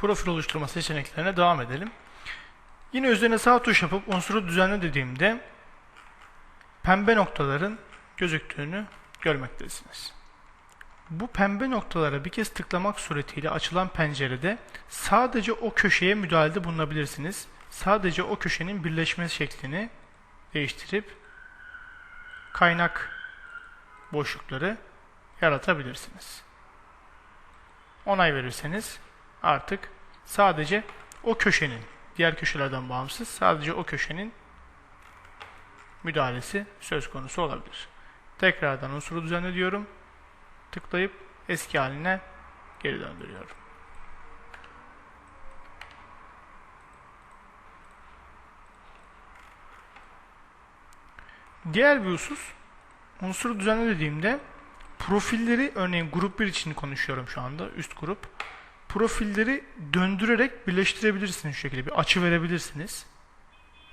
profil oluşturma seçeneklerine devam edelim. Yine üzerine sağ tuş yapıp unsuru düzenle dediğimde pembe noktaların gözüktüğünü görmektesiniz. Bu pembe noktalara bir kez tıklamak suretiyle açılan pencerede sadece o köşeye müdahalede bulunabilirsiniz. Sadece o köşenin birleşme şeklini değiştirip kaynak boşlukları yaratabilirsiniz. Onay verirseniz artık sadece o köşenin, diğer köşelerden bağımsız sadece o köşenin müdahalesi söz konusu olabilir. Tekrardan unsuru düzenle diyorum. Tıklayıp eski haline geri döndürüyorum. Diğer bir husus unsuru düzenle dediğimde profilleri örneğin grup 1 için konuşuyorum şu anda üst grup. Profilleri döndürerek birleştirebilirsiniz şu şekilde bir açı verebilirsiniz.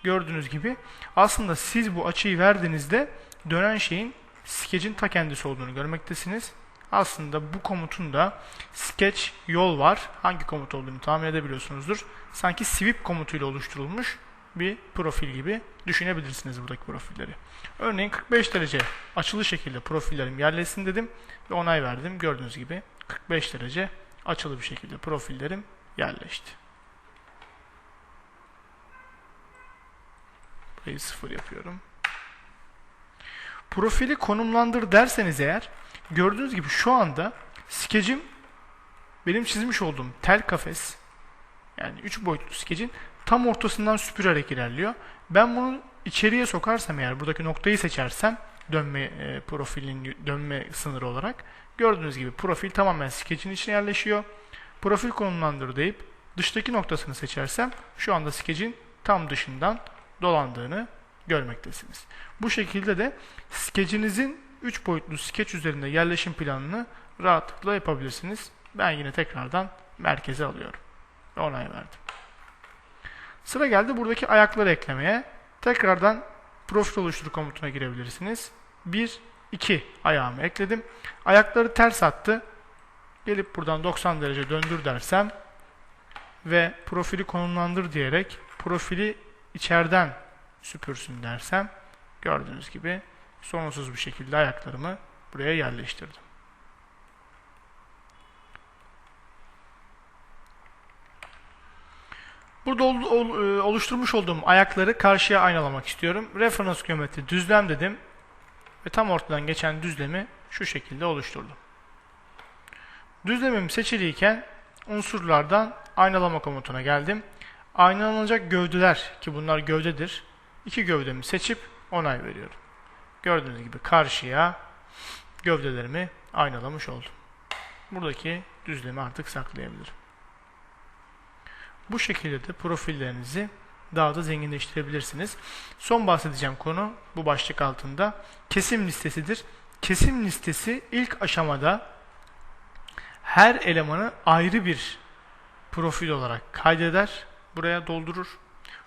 Gördüğünüz gibi aslında siz bu açıyı verdiğinizde dönen şeyin sketch'in ta kendisi olduğunu görmektesiniz. Aslında bu komutun da sketch yol var. Hangi komut olduğunu tahmin edebiliyorsunuzdur. Sanki sweep komutuyla oluşturulmuş bir profil gibi düşünebilirsiniz buradaki profilleri. Örneğin 45 derece açılı şekilde profillerim yerleşsin dedim ve onay verdim. Gördüğünüz gibi 45 derece açılı bir şekilde profillerim yerleşti. Burayı sıfır yapıyorum. Profili konumlandır derseniz eğer gördüğünüz gibi şu anda skecim benim çizmiş olduğum tel kafes yani 3 boyutlu skecin tam ortasından süpürerek ilerliyor. Ben bunu içeriye sokarsam eğer buradaki noktayı seçersem dönme e, profilin dönme sınırı olarak gördüğünüz gibi profil tamamen skecin içine yerleşiyor. Profil konumlandır deyip dıştaki noktasını seçersem şu anda skecin tam dışından dolandığını görmektesiniz. Bu şekilde de skecinizin 3 boyutlu skeç üzerinde yerleşim planını rahatlıkla yapabilirsiniz. Ben yine tekrardan merkeze alıyorum. Onay verdim. Sıra geldi buradaki ayakları eklemeye. Tekrardan profil oluştur komutuna girebilirsiniz. 1, 2 ayağımı ekledim. Ayakları ters attı. Gelip buradan 90 derece döndür dersem ve profili konumlandır diyerek profili içeriden süpürsün dersem gördüğünüz gibi sorunsuz bir şekilde ayaklarımı buraya yerleştirdim. Burada ol, ol, e, oluşturmuş olduğum ayakları karşıya aynalamak istiyorum. Referans geometri düzlem dedim ve tam ortadan geçen düzlemi şu şekilde oluşturdum. Düzlemim seçiliyken unsurlardan aynalama komutuna geldim. Aynalanacak gövdeler ki bunlar gövdedir. İki gövdemi seçip onay veriyorum. Gördüğünüz gibi karşıya gövdelerimi aynalamış oldum. Buradaki düzlemi artık saklayabilirim. Bu şekilde de profillerinizi daha da zenginleştirebilirsiniz. Son bahsedeceğim konu bu başlık altında kesim listesidir. Kesim listesi ilk aşamada her elemanı ayrı bir profil olarak kaydeder. Buraya doldurur.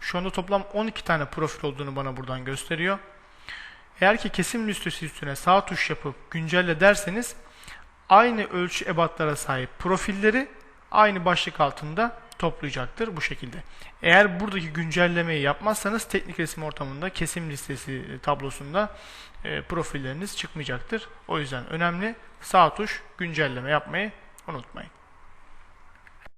Şu anda toplam 12 tane profil olduğunu bana buradan gösteriyor. Eğer ki kesim listesi üstüne sağ tuş yapıp güncelle derseniz aynı ölçü ebatlara sahip profilleri aynı başlık altında toplayacaktır bu şekilde. Eğer buradaki güncellemeyi yapmazsanız teknik resim ortamında kesim listesi tablosunda e, profilleriniz çıkmayacaktır. O yüzden önemli sağ tuş güncelleme yapmayı unutmayın.